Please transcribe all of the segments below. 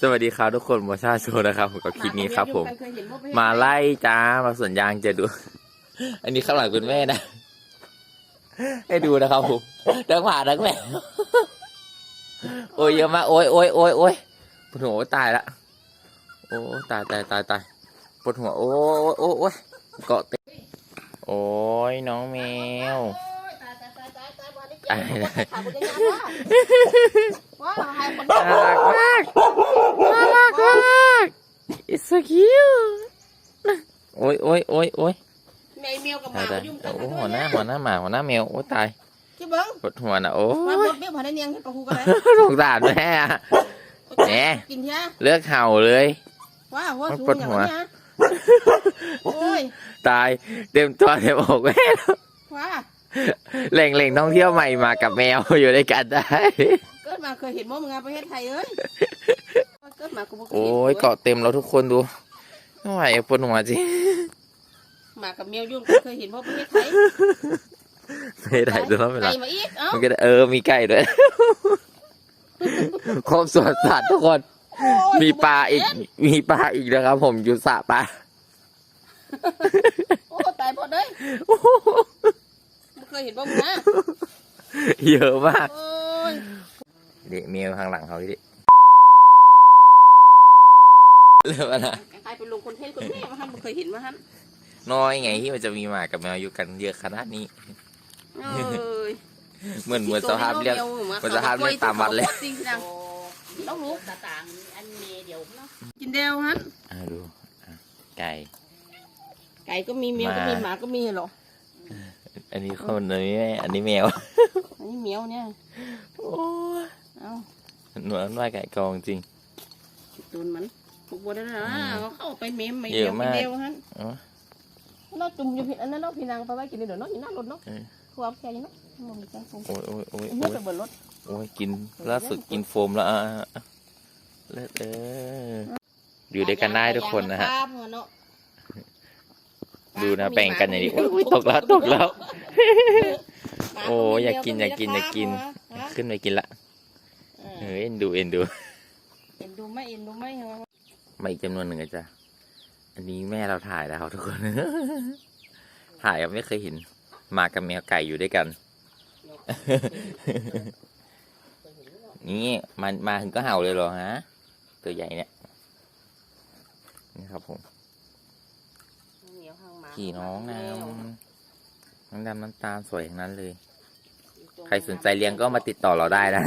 สวัสดีครับทุกคนโมชาโชว์นะครับผมกับคลิปนี้ครับ ผม มาไล่จ้ามาสวนยางจะดู อันนี้ข้างหลังเป็นแม่นะให้ดูนะครับผมทั้งหมาทั้งแมวโอ้ยเยอะมากโอ้ยโอ้ยโอ้ยโอ้ยปวดหัวตายละโอ้ตายตายตายตายปวดหัวโอ้ยโอ้ยโอ้ยเกาะเต็มโอ้ยน้องแมว ตายแล้วขาบุญยังไงว้าวคนน่ารักมากน่ารักมาก it's so โอ้ยโอ้ยโอ้ยโอ้ยแมวแมวกับหมายุ่งกันโอ้หัวหน้าหัวหน้าหมาหัวหน้าแมวโอ้ตายปวดหัวนะโอ้ยปวดเบี้ยวหัวไนงที่ปะหูกันเลยสงสารแม่อะแหมกินเถอเลือกเห่าเลยว้าวปวดหัวโอ้ยตายเต็มตัวเต็มอกแม่ว้า แหล่งแหล่งท่องเที่ยวใหม่มากับแมวอยู่ด้วยกันได้ เกิดมาเคยเห็นมั้งมึงอะประเทศไทยเอ้ยเกิดมากูบ่เคยโอ้เห็นยเกาะเต็มแล้วทุกคนดูไม่ไหวปวดหัวจริงหมากับแมวยุ่งเคยเห็นเพราะประเทศไทยไม่ได้ดูแล้วไม่ไก่ได้มาอีกเอ้ามันก็ได้เออมีไก่ด้วยครบสวนสัตว์ทุกคนโอ้ยมีปลาอีก มีปลาอีกนะครับ ผมอยู่สระปลาโอ้ตายหมดเลยบ่เค ยเห็นบ้างนะเยอะมากโอ้ยเด็กเมียข้างหลังเขาดิเรื่องอะไรใครเป็นลุงคนเทศคนแม่มาฮันบ่เคยเห็นมาฮันน้อยไงที่มันจะมีหมากับแมวอยู่กันเยอะขนาดนี้เอ้ยเหมือนเหมือนสภาพเรียกเหมือนสภาพเรียกตามวัดเลยจริงจังน้องลูกตาต่างอันเมเดียวเนาะกินเดียวฮันอ่าดูอะไก่ไก่ก็มีเมียวก็มีหมาก็มีเหรอ อันนี้คนอันนี้แม่อันนี้แมว อันนี้เมียวเนี่ยโอ้ยเอ้าหนูอันว่าไก่กองจริงตูนมันปลูกบัวได้แล้วอืนะมเขาเข้าไปเมมไม่เยเดียอะวมากไม่เดียวฮันอ๋อเราจุ่มอยู่ผิดอันนั้นเนาะพี่นางไปไว้กินเดี๋ยวเนาะอยู่หน้ารถเนาะเออคือเอาแค่นี้เนาะมองจังสงโอ้ยโอ้ยโอ้ยอันโอ้นี้ยจะเบิดรถโอ้ยกินล่าสุดกินโฟมแล้วอะอะอะเลิศเอออยู่ด้วยกันได้ทุกคนนะฮะ ดูนะแบ่งกันอย่างนี้อุ๊ยอุ๊ยตกแล้วตกแล้ว โอ้อยากกินอยากกินอยากกิน ขึ้นไปกินละเฮ้ยเอ็นดูเอ็นดูเอ็นดูไหมเอ็นดูไหมเหรอมาอีกจำนวนหนึ่งอะจ้ะอันนี้แม่เราถ่ายแล้วทุกคน ถ่ายก็ไม่เคยเห็นหมากับแมวไก่อยู่ด้วยกัน นี่มันมาถึงก็เห่าเลยเหรอฮะ ตัวใหญ่เนี่ย นี่ครับผม เหนียวข้างหมา พี่น้องงามน้ำดำน้ำตาลสวยทั้งนั้นเลย ใครสนใจเลี้ยงก็มาติดต่อเราได้นะ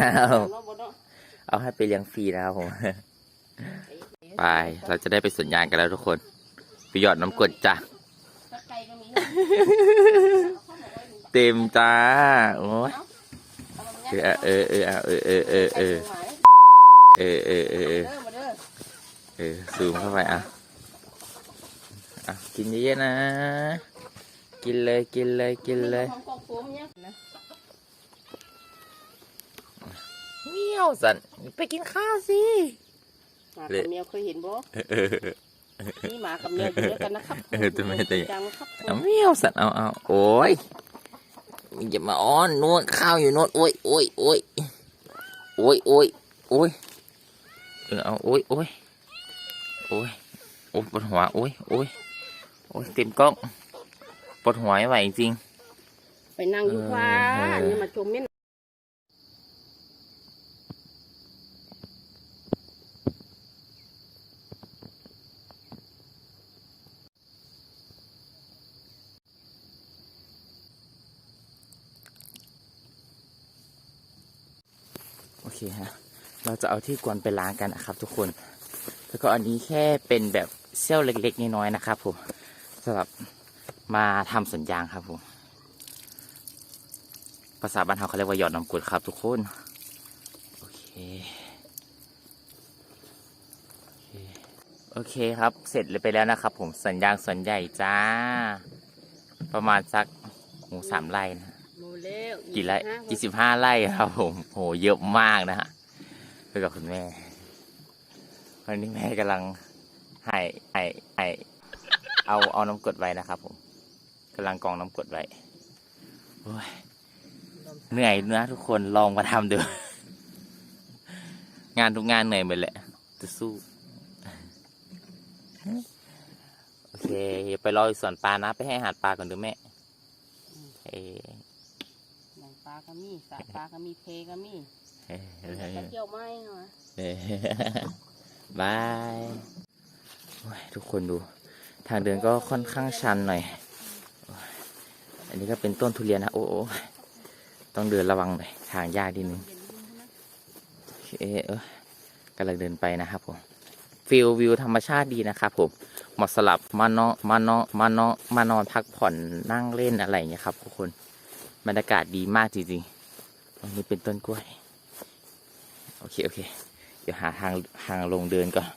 เอาให้ไปเลี้ยงฟรีนะครับผมไปเราจะได้ไปสวนยางกันแล้วทุกคนไปหยอดน้ำกรดจ้ะไก่ก็มีเต็มจ้าโอ้ยเออเออเออเออเออเออเออเออเออเออเออเด้อมาเด้อเออซูมเข้าไปอะ อะกินเยอะๆนะ กินเลยกินเลยกินเลยของของโฟมเนี่ยนะเมียวสันไปกินข้าวสิหมากับแมวเคยเห็นบ่เออนี่หมากับแมวอยู่ด้วยกันนะครับเออทำไมแต่จังครับเอาเมียวสันเอาเอาโอ้ยอย่ามาอ้อนนวดข้าวอยู่โนวดโอ้ยโอ้ยโอ้ยโอ้ยโอ้ยโอ้ยเออเอาโอ้ยโอ้ยโอ้ยโอ้ยปวดหัวโอ้ยโอ้ย โอ้ยเต็มกล้องปวดหัวไม่ไหวจริง ไปนั่งอยู่ฟ้าเออนี่มาชมเม่นโอเคฮะ เราจะเอาที่กวนไปล้างกันนะครับทุกคน แล้วก็อันนี้แค่เป็นแบบเซี่ยวเล็กๆน้อยๆนะครับผม สำหรับมาทำสวนยางครับผมภาษาบ้านเราเขาเรียกว่าหยอดน้ำกรดครับทุกคน โอเค โอเคครับ เสร็จเลยไปแล้วนะครับ ผมสวนยางสวนใหญ่จ้า ประมาณสักหมูสามไร่นะโมเล้วกี่ไร่ฮะกี่สิบห้าไร่ครับผมโหเยอะมากนะฮะไปกับคุณแม่วันนี้แม่กำลังให้ให้ให้ เอาเอาน้ำกรดไว้นะครับ ผมกำลังกรองน้ำกรดไว้โอ้ยเหนื่อยนะทุกคนลองมาทำดู งานทุกงานเหนื่อยหมดแหละจะสู้โอเค ไปรออีกส่วนปลานะ ไปให้อาหารปลาก่อนเดี๋ยวแม่เอ้อย่างปลาก็มีสระปลาก็มีเพก็มีเอ้กระเจียวไม้เนาะเอ้บายโอ้ยทุกคนดู ทางเดินก็ค่อนข้างชันหน่อย อันนี้ก็เป็นต้นทุเรียนนะโอ้โอ้ต้องเดินระวังหน่อยทางยากนิดนึงโอเคเออกำลังเดินไปนะครับผมฟิลวิวธรรมชาติดีนะครับผมเหมาะสำหรับมานอนมานอนมานอนมานอนพักผ่อนนั่งเล่นอะไรอย่างเงี้ยครับทุกคนบรรยากาศดีมากจริงๆตรงนี้เป็นต้นกล้วย โอเค โอเค เดี๋ยวหาทางทางลงเดินก่อน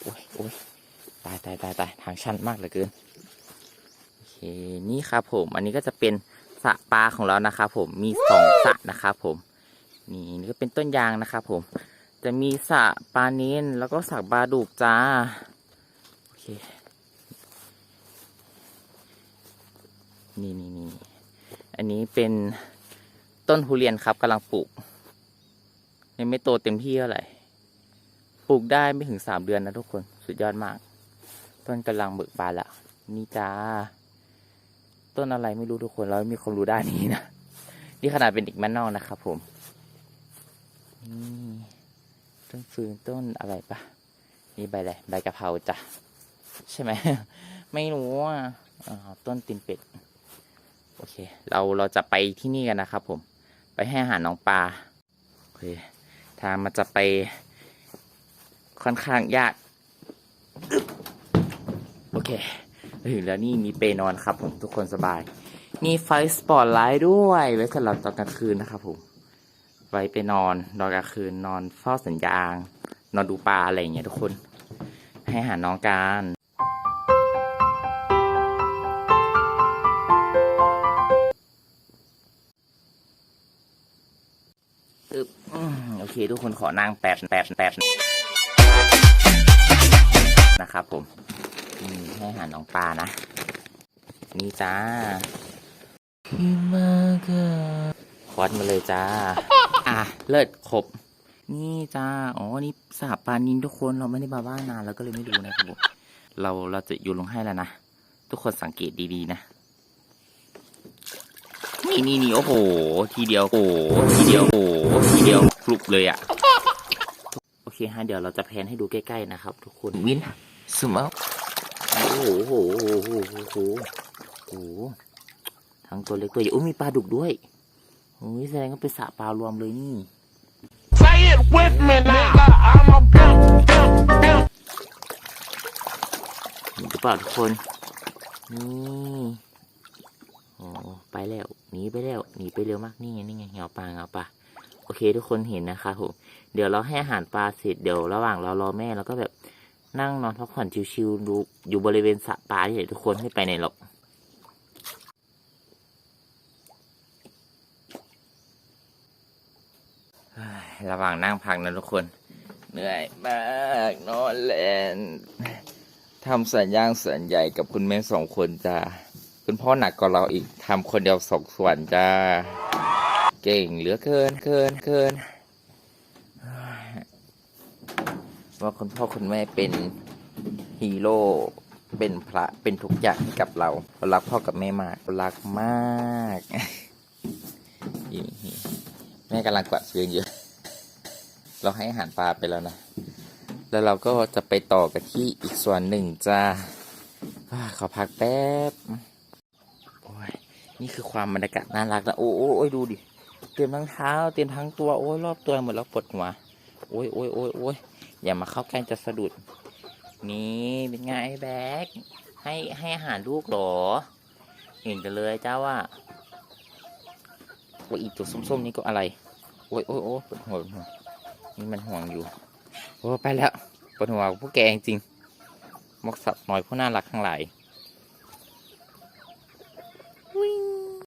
โอ้ยโอ้ย ตายตายตายตายทางชันมากเหลือเกินโอเคนี่ครับผม อันนี้ก็จะเป็นสระปลาของเรานะครับผมมีสองสระนะครับผม นี่นี่ก็เป็นต้นยางนะครับผม จะมีสระปลาเน้นแล้วก็สระปลาดุกจ้าโอเคนี่นี่นี่อันนี้เป็นต้นทุเรียนครับกำลังปลูกยังไม่โตเต็มที่เท่าไหร่ปลูกได้ไม่ถึงสามเดือนนะทุกคนสุดยอดมาก ต้นกำลังเบิกบานละนี่จ้าต้นอะไรไม่รู้ทุกคนเราไม่มีความรู้ด้านนี้นะนี่ขนาดเป็นเด็กม่นนอกนะครับผมนี่ต้นฟืนต้นอะไรปะนี่ใบอะไรใบกะเพราจ้ะใช่ไหมไม่รู้อะอ่าต้นตีนเป็ดโอเค เราเราจะไปที่นี่กันนะครับ ผม ไปให้อาหารน้องปลาโอเคทางมันจะไปค่อนข้างยาก เคถึงแล้วนี่มีเปนอนครับผมทุกคนสบาย มีไฟสปอตไลท์ด้วยไว้สำหรับตอนกลางคืนนะครับผมไว้ไปนอนนอนกลางคืนนอนเฝ้าสัญญาณนอนดูปลาอะไรอย่างเงี้ยทุกคน ให้หาน้องการอึบอืมโอเค ทุกคนขอนั่งแป๊บแป๊บแป๊บนะครับผม อืมให้อาหารน้องปลานะ นี่จ้าพี่มากอะควัดมาเลยจ้า อะ เลิศครบ นี่จ้า อ๋อ นี่สาปลานินทุกคนเราไม่ได้มาบ้านนานเราก็เลยไม่รู้นะครับผมเราเราจะโยนลงให้แล้วนะ ทุกคนสังเกตดีๆนะ นี่นี่นี่โอ้โห ทีเดียวโอ้โหทีเดียวโอ้โหทีเดียวกรุบเลยอะ่ะ โอเคฮะเดี๋ยวเราจะแพนให้ดูใกล้ๆนะครับ ทุกคนวินสมเอาโอ้โหโอ้โหโอ้โหโอ้โหโอ้โหทั้งตัวเล็กตัวใหญ่โอ้ยมีปลาดุกด้วยโอ้ยแสดงว่าเป็นสระปลารวมเลยนี่ Say it with me now. I'm a pimp, pimp, pimp. เห็นหรือเปล่าทุกคนนี่โอ้ไปแล้วหนีไปแล้วหนีไปเร็วมากนี่ไงนี่ไงเหงาปลาเหงาปลาโอเคทุกคนเห็นนะคะผมเดี๋ยวเราให้อาหารปลาเสร็จเดี๋ยวระหว่างเรารอแม่เราก็แบบ นั่งนอนพักผ่อนชิวๆดูอยู่บริเวณสระปลาที่ไหนทุกคนไม่ไปไหนหรอกระหว่างนั่งพักนะทุกคน เหนื่อยมากนอนเล่นทำสัญญางสัญใหญ่กับคุณแม่สองคนจ้าคุณพ่อหนักกว่าเราอีกทำคนเดียวสองส่วนจ้า เก่งเหลือเกินเกินเกิน ว่าคุณพ่อคุณแม่เป็นฮีโร่เป็นพระเป็นทุกอย่างให้กับเราเรารักพ่อกับแม่มากรักมากแม่กำลังกวาดพื้นอยู่เราให้อาหารปลาไปแล้วนะ แล้วเราก็จะไปต่อกันที่อีกส่วนหนึ่งจ้าขอพักแป๊บโอ้ยนี่คือความบรรยากาศน่ารักนะโอ้โอ้ยดูดิ เตรียมทั้งเท้า เตรียมทั้งตัว โอ้ยรอบตัวหมดแล้วปวดหัว โอ้ยโอ้ยโอ้ยโอ้ย อย่ามาเข้าแกล้จะสะดุด นี่เป็นไงไอ้แบกให้ให้อาหารลูกหรอ เห็นกันเลยเจ้าว่าโอ้ยอีตัวส้มๆนี่ก็อะไร โอ้ยโอ้ยโอ้ยปวดหัวปวดหัวนี่มันห่วงอยู่ โอ้ไปแล้วปวดหัวพวกแกจริงมกสับหน่อยพวกน่ารักทั้งหลาย